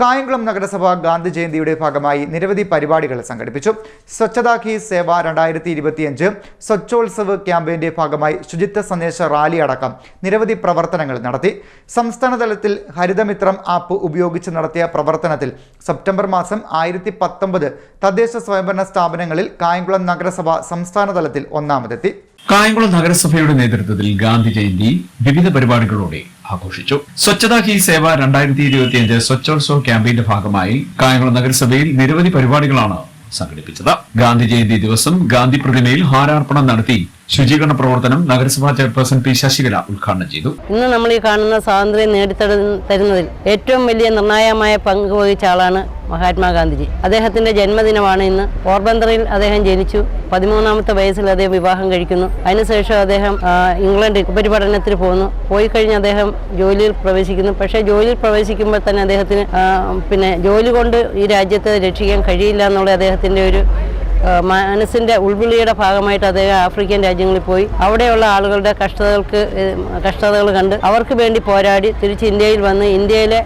കായംകുളം നഗരസഭ ഗാന്ധി ജയന്തിയുടെ ഭാഗമായി നിരവധി പരിപാടികൾ സംഘടിപ്പിച്ചു. സ്വച്ഛതാ ഹി സേവ രണ്ടായിരത്തി ഇരുപത്തിയഞ്ച് സ്വച്ഛോത്സവ് ക്യാമ്പയിന്റെ ഭാഗമായി ശുചിത്വ സന്ദേശ റാലി അടക്കം നിരവധി പ്രവർത്തനങ്ങൾ നടത്തി. സംസ്ഥാനതലത്തിൽ ഹരിതമിത്രം ആപ്പ് ഉപയോഗിച്ച് നടത്തിയ പ്രവർത്തനത്തിൽ സെപ്റ്റംബർ മാസം ആയിരത്തി പത്തൊമ്പത് തദ്ദേശ സ്വയംഭരണ സ്ഥാപനങ്ങളിൽ കായംകുളം നഗരസഭ സംസ്ഥാനതലത്തിൽ ഒന്നാമതെത്തി. കായംകുളം നഗരസഭയുടെ നേതൃത്വത്തിൽ ഗാന്ധി ജയന്തി വിവിധ പരിപാടികളോടെ ആഘോഷിച്ചു. സ്വച്ഛതാ ഹി സേവ രണ്ടായിരത്തി ഇരുപത്തിയഞ്ച് സ്വച്ഛോത്സവ് ക്യാമ്പയിന്റെ ഭാഗമായി കായംകുളം നഗരസഭയിൽ നിരവധി പരിപാടികളാണ് സംഘടിപ്പിച്ചത്. ഗാന്ധി ജയന്തി ദിവസം ഗാന്ധി പ്രതിമയിൽ ഹാരാർപ്പണം നടത്തി ശുചീകരണ പ്രവർത്തനം നഗരസഭാ ചെയർപേഴ്സൺ പി ശശികല ഉദ്ഘാടനം ചെയ്തു. ഇന്ന് നമ്മൾ ഈ കാണുന്ന സ്വാതന്ത്ര്യം നേടിത്തരുന്നതിൽ ഏറ്റവും വലിയ നിർണായകമായ പങ്ക് വഹിച്ച ആളാണ് മഹാത്മാഗാന്ധിജി. അദ്ദേഹത്തിന്റെ ജന്മദിനമാണ് ഇന്ന്. പോർബന്തറിൽ അദ്ദേഹം ജനിച്ചു. പതിമൂന്നാമത്തെ വയസ്സിൽ അദ്ദേഹം വിവാഹം കഴിക്കുന്നു. അതിനുശേഷം അദ്ദേഹം ഇംഗ്ലണ്ട് ഉപരിപഠനത്തിന് പോകുന്നു. പോയി കഴിഞ്ഞ് അദ്ദേഹം ജോലിയിൽ പ്രവേശിക്കുന്നു. പക്ഷേ ജോലിയിൽ പ്രവേശിക്കുമ്പോൾ തന്നെ അദ്ദേഹത്തിന് പിന്നെ ജോലി കൊണ്ട് ഈ രാജ്യത്തെ രക്ഷിക്കാൻ കഴിയില്ല എന്നുള്ള അദ്ദേഹത്തിന്റെ ഒരു ആ, മനസ്സിന്റെ ഉൾവിളിയുടെ ഭാഗമായിട്ട് അദ്ദേഹം ആഫ്രിക്കൻ രാജ്യങ്ങളിൽ പോയി. അവിടെയുള്ള ആളുകളുടെ കഷ്ടതകൾക്ക് കഷ്ടതകൾ കണ്ട് അവർക്ക് വേണ്ടി പോരാടി തിരിച്ച് ഇന്ത്യയിൽ വന്ന് ഇന്ത്യയിലെ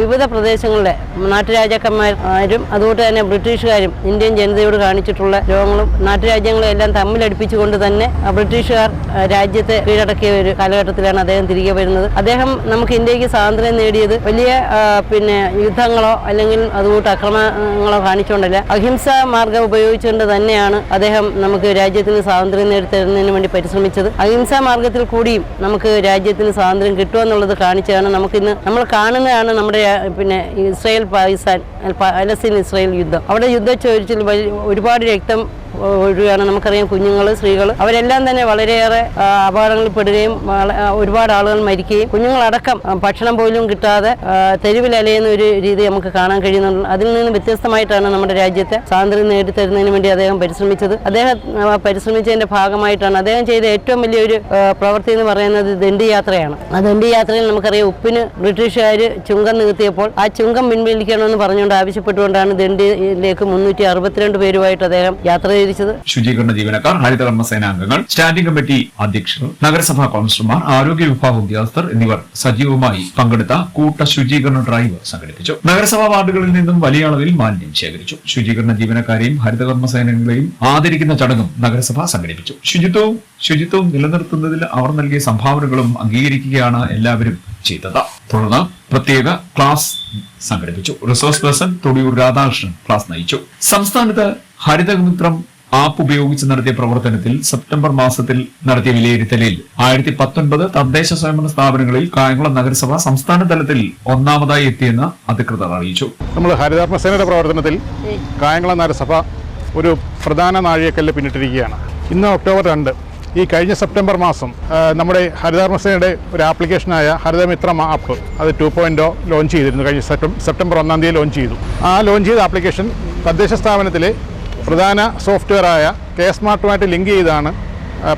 വിവിധ പ്രദേശങ്ങളിലെ നാട്ടുരാജാക്കന്മാരും അതുകൊണ്ട് തന്നെ ബ്രിട്ടീഷുകാരും ഇന്ത്യൻ ജനതയോട് കാണിച്ചിട്ടുള്ള രോഗങ്ങളും നാട്ടുരാജ്യങ്ങളെ എല്ലാം തമ്മിലടിപ്പിച്ചുകൊണ്ട് തന്നെ ബ്രിട്ടീഷുകാർ രാജ്യത്തെ കീഴടക്കിയ ഒരു കാലഘട്ടത്തിലാണ് അദ്ദേഹം തിരികെ വരുന്നത്. അദ്ദേഹം നമുക്ക് ഇന്ത്യയ്ക്ക് സ്വാതന്ത്ര്യം നേടിയത് വലിയ പിന്നെ യുദ്ധങ്ങളോ അല്ലെങ്കിൽ അതുകൂട്ട് അക്രമങ്ങളോ കാണിച്ചുകൊണ്ടല്ല. അഹിംസ മാർഗം ഉപയോഗിച്ചുകൊണ്ട് തന്നെയാണ് അദ്ദേഹം നമുക്ക് രാജ്യത്തിന് സ്വാതന്ത്ര്യം നേടിത്തരുന്നതിന് വേണ്ടി പരിശ്രമിച്ചത്. അഹിംസാ മാർഗത്തിൽ കൂടിയും നമുക്ക് രാജ്യത്തിന് സ്വാതന്ത്ര്യം കിട്ടുമെന്നുള്ളത് കാണിച്ചാണ് നമുക്കിന്ന് നമ്മൾ കാണുന്നതാണ് നമ്മുടെ പിന്നെ ഇസ്രായേൽ പാകിസ്ഥാൻ പാലസ്തീൻ ഇസ്രായേൽ യുദ്ധം. അവിടെ യുദ്ധ ചോദിച്ചിൽ ഒരുപാട് രക്തം ഒഴുകുകയാണ് നമുക്കറിയാം കുഞ്ഞുങ്ങൾ സ്ത്രീകൾ അവരെല്ലാം തന്നെ വളരെയേറെ അപകടങ്ങളിൽ പെടുകയും ഒരുപാട് ആളുകൾ മരിക്കുകയും കുഞ്ഞുങ്ങളടക്കം ഭക്ഷണം പോലും കിട്ടാതെ തെരുവിലലയുന്ന ഒരു രീതി നമുക്ക് കാണാൻ കഴിയുന്നുണ്ട്. അതിൽ നിന്ന് വ്യത്യസ്തമായിട്ടാണ് നമ്മുടെ രാജ്യത്തെ സ്വാതന്ത്ര്യം നേടിത്തരുന്നതിന് വേണ്ടി അദ്ദേഹം പരിശ്രമിച്ചത്. അദ്ദേഹം പരിശ്രമിച്ചതിന്റെ ഭാഗമായിട്ടാണ് അദ്ദേഹം ചെയ്ത ഏറ്റവും വലിയൊരു പ്രവൃത്തി എന്ന് പറയുന്നത് ദണ്ഡി യാത്രയാണ് ആ ദണ്ഡി യാത്രയിൽ നമുക്കറിയാം ഉപ്പിന് ബ്രിട്ടീഷുകാർ ചുങ്കം നികത്തിയപ്പോൾ ആ ചുങ്കം പിൻവലിക്കണമെന്ന് പറഞ്ഞുകൊണ്ട് ആവശ്യപ്പെട്ടുകൊണ്ടാണ് ദണ്ഡിയിലേക്ക് മുന്നൂറ്റി അറുപത്തിരണ്ട് പേരുമായിട്ട് അദ്ദേഹം യാത്ര തിരിച്ചത് ശുചീകരണ ജീവനക്കാർ ഹരിതകർമ്മ സേനാംഗങ്ങൾ സ്റ്റാൻഡിംഗ് കമ്മിറ്റി അധ്യക്ഷർ നഗരസഭാ കൌൺസിലർമാർ ആരോഗ്യ വിഭാഗ ഉദ്യോഗസ്ഥർ എന്നിവർ സജീവമായി പങ്കെടുത്ത കൂട്ട ശുചീകരണ ഡ്രൈവ് സംഘടിപ്പിച്ചു. നഗരസഭാ വാർഡുകളിൽ നിന്നും വലിയ അളവിൽ മാലിന്യം ശേഖരിച്ചു. ശുചീകരണ ജീവനക്കാരെയും ഹരിതകർമ്മ സേനകളെയും ആദരിക്കുന്ന ചടങ്ങും നഗരസഭ സംഘടിപ്പിച്ചു. ശുചിത്വവും ശുചിത്വവും നിലനിർത്തുന്നതിൽ അവർ നൽകിയ സംഭാവനകളും അംഗീകരിക്കുകയാണ് എല്ലാവരും ചെയ്തത്. തുടർന്ന് പ്രത്യേക ക്ലാസ് സംഘടിപ്പിച്ചു. Resource person Thodiyoor Radhakrishnan class നയിച്ചു. സംസ്ഥാനത്ത് ഹരിതമിത്രം ആപ്പ് ഉപയോഗിച്ച് നടത്തിയ പ്രവർത്തനത്തിൽ സെപ്റ്റംബർ മാസത്തിൽ നടത്തിയ വിലയിരുത്തലിൽ ആയിരത്തി പത്തൊൻപത് തദ്ദേശ സ്വയംഭരണ സ്ഥാപനങ്ങളിൽ കായംകുളം നഗരസഭ സംസ്ഥാന തലത്തിൽ ഒന്നാമതായി എത്തിയെന്ന് അധികൃതർ അറിയിച്ചു. നമ്മൾ ഹരിതാത്മസേനയുടെ പ്രവർത്തനത്തിൽ കായംകുളം നഗരസഭ ഒരു പ്രധാന നാഴികക്കല്ല് പിന്നിട്ടിരിക്കുകയാണ്. ഇന്ന് ഒക്ടോബർ രണ്ട്. ഈ കഴിഞ്ഞ സെപ്റ്റംബർ മാസം നമ്മുടെ ഹരിതകർമ്മസേനയുടെ ഒരു ആപ്ലിക്കേഷനായ ഹരിതമിത്രം ആപ്പ് അത് ടു പോയിന്റോ ലോഞ്ച് ചെയ്തിരുന്നു. കഴിഞ്ഞ സെപ്റ്റം- സെപ്റ്റംബർ ഒന്നാം തീയതി ലോഞ്ച് ചെയ്തു. ആ ലോഞ്ച് ചെയ്ത ആപ്ലിക്കേഷൻ തദ്ദേശ സ്ഥാപനത്തിലെ പ്രധാന സോഫ്റ്റ്വെയറായ കെ സ്മാർട്ടുമായിട്ട് ലിങ്ക് ചെയ്താണ്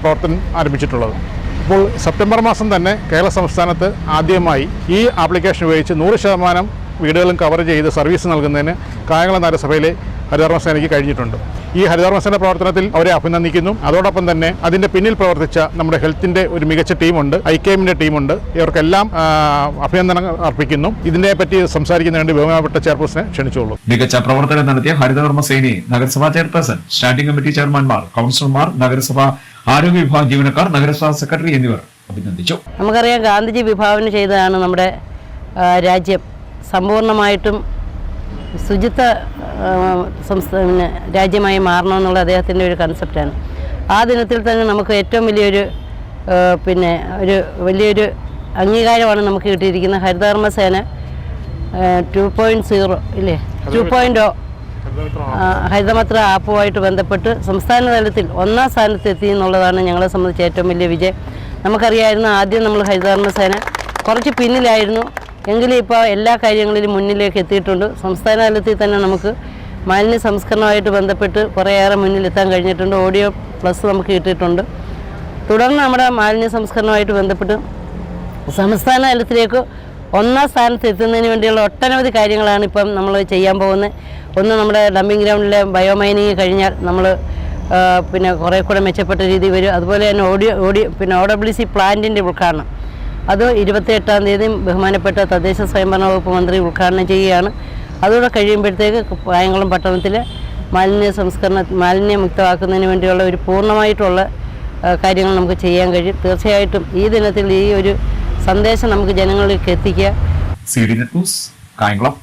പ്രവർത്തനം ആരംഭിച്ചിട്ടുള്ളത്. ഇപ്പോൾ സെപ്റ്റംബർ മാസം തന്നെ കേരള സംസ്ഥാനത്ത് ആദ്യമായി ഈ ആപ്ലിക്കേഷൻ ഉപയോഗിച്ച് നൂറ് ശതമാനം വീടുകളും കവർ ചെയ്ത് സർവീസ് നൽകുന്നതിന് കായംകുളം നഗരസഭയിലെ ഹരിതകർമ്മസേനയ്ക്ക് കഴിഞ്ഞിട്ടുണ്ട്. ഈ ഹരിതകർമ്മസേന പ്രവർത്തനത്തിൽ അവരെ അഭിനന്ദിക്കുന്നു. അതോടൊപ്പം തന്നെ അതിന്റെ പിന്നിൽ പ്രവർത്തിച്ച നമ്മുടെ ഹെൽത്തിന്റെ ഒരു മികച്ച ടീമുണ്ട്. ഐ കെ എമ്മിന്റെ ടീമുണ്ട്. ഇവർക്കെല്ലാം അഭിനന്ദനം അഭിനന്ദനങ്ങൾ അർപ്പിക്കുന്നു. ഇതിനെ പറ്റി സംസാരിക്കുന്നതിന് വേണ്ടി ബഹുമാനപ്പെട്ട ചെയർപേഴ്സണെ ക്ഷണിച്ചോളൂ മികച്ച പ്രവർത്തനം നടത്തിയ ഹരിതകർമ്മസേനയെ നഗരസഭാ ചെയർപേഴ്സൺ സ്റ്റാൻഡിംഗ് കമ്മിറ്റി ചെയർമാൻമാർ കൗൺസിലർമാർ നഗരസഭാ ആരോഗ്യ വിഭാഗം ജീവനക്കാർ നഗരസഭാ സെക്രട്ടറി എന്നിവർ അഭിനന്ദിച്ചു. നമുക്കറിയാം ഗാന്ധിജി വിഭാവന ചെയ്തതാണ് നമ്മുടെ രാജ്യം. സമ്പൂർണമായിട്ടും ശുചിത്വ ആ, സംസ്ഥാ പിന്നെ രാജ്യമായി മാറണമെന്നുള്ള അദ്ദേഹത്തിന്റെ ഒരു കൺസെപ്റ്റാണ് ആ ദിനത്തിൽ തന്നെ നമുക്ക് ഏറ്റവും വലിയൊരു പിന്നെ ഒരു വലിയൊരു അംഗീകാരമാണ് നമുക്ക് കിട്ടിയിരിക്കുന്നത് Haritha Karma Sena two point zero ഇല്ലേ? ടു പോയിന്റ് ഹരിതമത്ര ആപ്പുമായിട്ട് ബന്ധപ്പെട്ട് സംസ്ഥാന തലത്തിൽ ഒന്നാം സ്ഥാനത്ത് എത്തി എന്നുള്ളതാണ് ഞങ്ങളെ സംബന്ധിച്ച് ഏറ്റവും വലിയ വിജയം. നമുക്കറിയായിരുന്നു ആദ്യം നമ്മൾ ഹരിതകർമ്മ സേന കുറച്ച് പിന്നിലായിരുന്നു. എങ്കിലും ഇപ്പോൾ എല്ലാ കാര്യങ്ങളിലും മുന്നിലേക്ക് എത്തിയിട്ടുണ്ട്. സംസ്ഥാന തലത്തിൽ തന്നെ നമുക്ക് മാലിന്യ സംസ്കരണമായിട്ട് ബന്ധപ്പെട്ട് കുറേയേറെ മുന്നിലെത്താൻ കഴിഞ്ഞിട്ടുണ്ട്. ഓഡിയോ പ്ലസ് നമുക്ക് കിട്ടിയിട്ടുണ്ട്. തുടർന്ന് നമ്മുടെ മാലിന്യ സംസ്കരണമായിട്ട് ബന്ധപ്പെട്ട് സംസ്ഥാന തലത്തിലേക്ക് ഒന്നാം സ്ഥാനത്ത് എത്തുന്നതിന് വേണ്ടിയുള്ള ഒട്ടനവധി കാര്യങ്ങളാണ് ഇപ്പം നമ്മൾ ചെയ്യാൻ പോകുന്നത്. ഒന്ന് നമ്മുടെ ഡംപിംഗ് ഗ്രൗണ്ടിലെ ബയോ മൈനിങ് കഴിഞ്ഞാൽ നമ്മൾ പിന്നെ കുറേ കൂടെ മെച്ചപ്പെട്ട രീതി വരും. അതുപോലെ തന്നെ ഓഡിയോ ഓഡിയോ പിന്നെ ഒ ഡബ്ല്യു സി പ്ലാന്റിന്റെ ഉദ്ഘാടനം. അത് ഇരുപത്തി എട്ടാം തീയതി ബഹുമാനപ്പെട്ട തദ്ദേശ സ്വയംഭരണ വകുപ്പ് മന്ത്രി ഉദ്ഘാടനം ചെയ്യുകയാണ്. അതുകൂടെ കഴിയുമ്പോഴത്തേക്ക് കായംകുളം പട്ടണത്തിൽ മാലിന്യ സംസ്കരണ മാലിന്യമുക്തമാക്കുന്നതിന് വേണ്ടിയുള്ള ഒരു പൂർണമായിട്ടുള്ള കാര്യങ്ങൾ നമുക്ക് ചെയ്യാൻ കഴിയും. തീർച്ചയായിട്ടും ഈ ദിനത്തിൽ ഈ ഒരു സന്ദേശം നമുക്ക് ജനങ്ങളിലേക്ക് എത്തിക്കുക. C D news Kayamkulam.